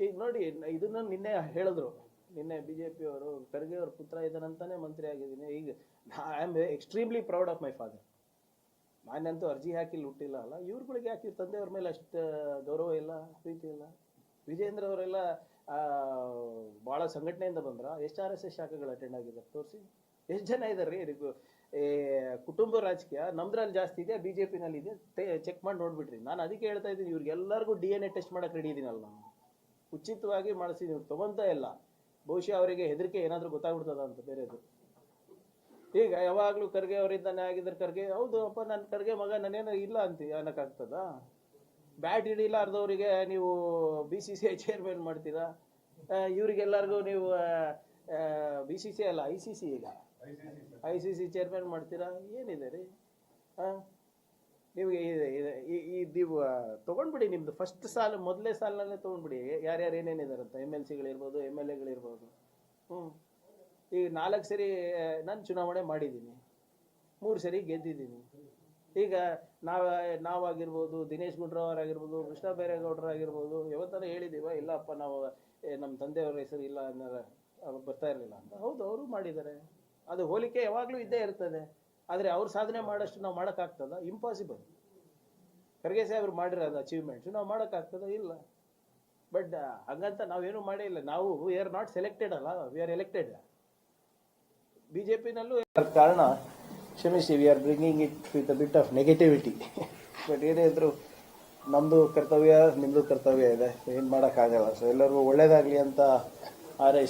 ಈಗ ನೋಡಿ, ಇದನ್ನ ನಿನ್ನೆ ಹೇಳಿದ್ರು. ನಿನ್ನೆ ಬಿ ಜೆ ಅವರು, ಖರ್ಗೆ ಅವ್ರ ಪುತ್ರ ಇದನ್ನಂತಾನೆ ಮಂತ್ರಿ ಆಗಿದ್ದೀನಿ. ಈಗ I am extremely proud of my father ನಾನಂತೂ ಅರ್ಜಿ ಹಾಕಿ ಹುಟ್ಟಿಲ್ಲ ಅಲ್ಲ. ಇವ್ರುಗಳಿಗೆ ಯಾಕೆ ತಂದೆಯವ್ರ ಮೇಲೆ ಅಷ್ಟು ಗೌರವ ಇಲ್ಲ, ಪ್ರೀತಿ ಇಲ್ಲ. ವಿಜೇಂದ್ರ ಅವರೆಲ್ಲ ಭಾಳ ಸಂಘಟನೆಯಿಂದ ಬಂದ್ರ. ಎಷ್ಟು ಆರ್ ಎಸ್ ಎಸ್ ಶಾಖೆಗಳು ಅಟೆಂಡ್ ಆಗಿದ್ದಾರೆ. ತೋರಿಸಿ. ಎಷ್ಟು ಜನ ಇದ್ದಾರೆ ರೀ? ಏ, ಕುಟುಂಬ ರಾಜಕೀಯ ನಮ್ದ್ರಲ್ಲಿ ಜಾಸ್ತಿ ಇದೆ ಬಿ ಜೆ ಪಿನಲ್ಲಿ ಇದೆ ಚೆಕ್ ಮಾಡಿ ನೋಡ್ಬಿಟ್ರಿ ನಾನು ಅದಕ್ಕೆ ಹೇಳ್ತಾ ಇದ್ದೀನಿ ಇವ್ರಿಗೆಲ್ಲರಿಗೂ ಡಿ ಎನ್ ಎ ಟೆಸ್ಟ್ ಮಾಡಕ್ಕೆ ರೆಡಿ ಇದೀನಲ್ಲ ನಾನು ಉಚಿತವಾಗಿ ಮಾಡಿಸಿ ನೀವು ತಗೊಂತ ಇಲ್ಲ. ಬಹುಶಃ ಅವರಿಗೆ ಹೆದರಿಕೆ ಏನಾದರೂ ಗೊತ್ತಾಗ್ಬಿಡ್ತದ ಅಂತ ಬೇರೆದು. ಈಗ ಯಾವಾಗಲೂ ಖರ್ಗೆ ಅವರಿಂದಾನೆ ಆಗಿದ್ರೆ ಖರ್ಗೆ ಹೌದು ಅಪ್ಪ ನನ್ನ ಖರ್ಗೆ ಮಗ ನಾನೇನು ಇಲ್ಲ ಅಂತ ಅನ್ನಕ್ಕಾಗ್ತದ? ಬ್ಯಾಟ್ ಹಿಡಿಲಾರ್ದವರಿಗೆ ನೀವು B C C I chairman ಮಾಡ್ತೀರಾ? ಇವ್ರಿಗೆಲ್ಲರಿಗೂ ನೀವು ಬಿ ಸಿ ಸಿ ಅಲ್ಲ ಐ ಸಿ ಸಿ ಈಗ. ಐ ಸಿ ಸಿ ಚೇರ್ಮನ್ ಮಾಡ್ತೀರಾ? ಏನಿದೆ ರೀ? ಹಾಂ ನಿಮಗೆ ನೀವು ತೊಗೊಂಡ್ಬಿಡಿ ನಿಮ್ದು ಫಸ್ಟ್ ಸಾಲ, ಮೊದಲೇ ಸಾಲಿನಲ್ಲೇ ತೊಗೊಂಡ್ಬಿಡಿ. ಯಾರ್ಯಾರು ಏನೇನಿದ್ದಾರೆ ಅಂತ ಎಂ ಎಲ್ ಸಿಗಳಿರ್ಬೋದು ಎಂ ಎಲ್ ಎಗಳಿರ್ಬೋದು ಹ್ಞೂ ಈಗ ನಾಲ್ಕು ಸರಿ ನಾನು ಚುನಾವಣೆ ಮಾಡಿದ್ದೀನಿ. ಮೂರು ಸರಿ ಗೆದ್ದಿದ್ದೀನಿ. ಈಗ ನಾವ, ನಾವಾಗಿರ್ಬೋದು, ದಿನೇಶ್ ಗುಂಡ್ರಾವ್ ಆಗಿರ್ಬೋದು ಕೃಷ್ಣ ಬೈರೇಗೌಡರಾಗಿರ್ಬೋದು, ಯಾವತ್ತಾರ ಹೇಳಿದೀವ ಇಲ್ಲಪ್ಪ, ನಾವು ನಮ್ಮ ತಂದೆಯವ್ರ ಹೆಸರು ಇಲ್ಲ ಅನ್ನೋ ಅವ್ರು ಬರ್ತಾ ಇರಲಿಲ್ಲ ಅಂತ. ಹೌದು, ಅವರು ಮಾಡಿದ್ದಾರೆ. ಅದು ಹೋಲಿಕೆ ಯಾವಾಗಲೂ ಇದ್ದೇ ಇರ್ತದೆ. ಆದರೆ ಅವ್ರ ಸಾಧನೆ ಮಾಡೋಷ್ಟು ನಾವು ಮಾಡೋಕ್ಕಾಗ್ತದ? ಇಂಪಾಸಿಬಲ್ ಖರ್ಗೆ ಸಾಹೇಬ್ರು ಮಾಡಿರೋದು ಅಚೀವ್ಮೆಂಟ್ಸ್ ನಾವು ಮಾಡೋಕ್ಕಾಗ್ತದ? ಇಲ್ಲ. ಬಟ್ ಹಂಗಂತ ನಾವೇನು ಮಾಡೇ ಇಲ್ಲ. ನಾವು ವಿ ಆರ್ ನಾಟ್ ಸೆಲೆಕ್ಟೆಡ್ ಅಲ್ಲ we are elected B J ಪಿನಲ್ಲೂ ಕಾರಣ ಕ್ಷಮಿಸಿ we are bringing it with a bit of negativity but ಏನೇ ಇದ್ರು ನಮ್ಮದು ಕರ್ತವ್ಯ ನಿಮ್ಮದು ಕರ್ತವ್ಯ ಇದೆ. ಏನು ಮಾಡೋಕ್ಕಾಗಲ್ಲ. ಸೊ ಎಲ್ಲರಿಗೂ ಒಳ್ಳೇದಾಗಲಿ ಅಂತ ಹಾರೈಸ್ತಾ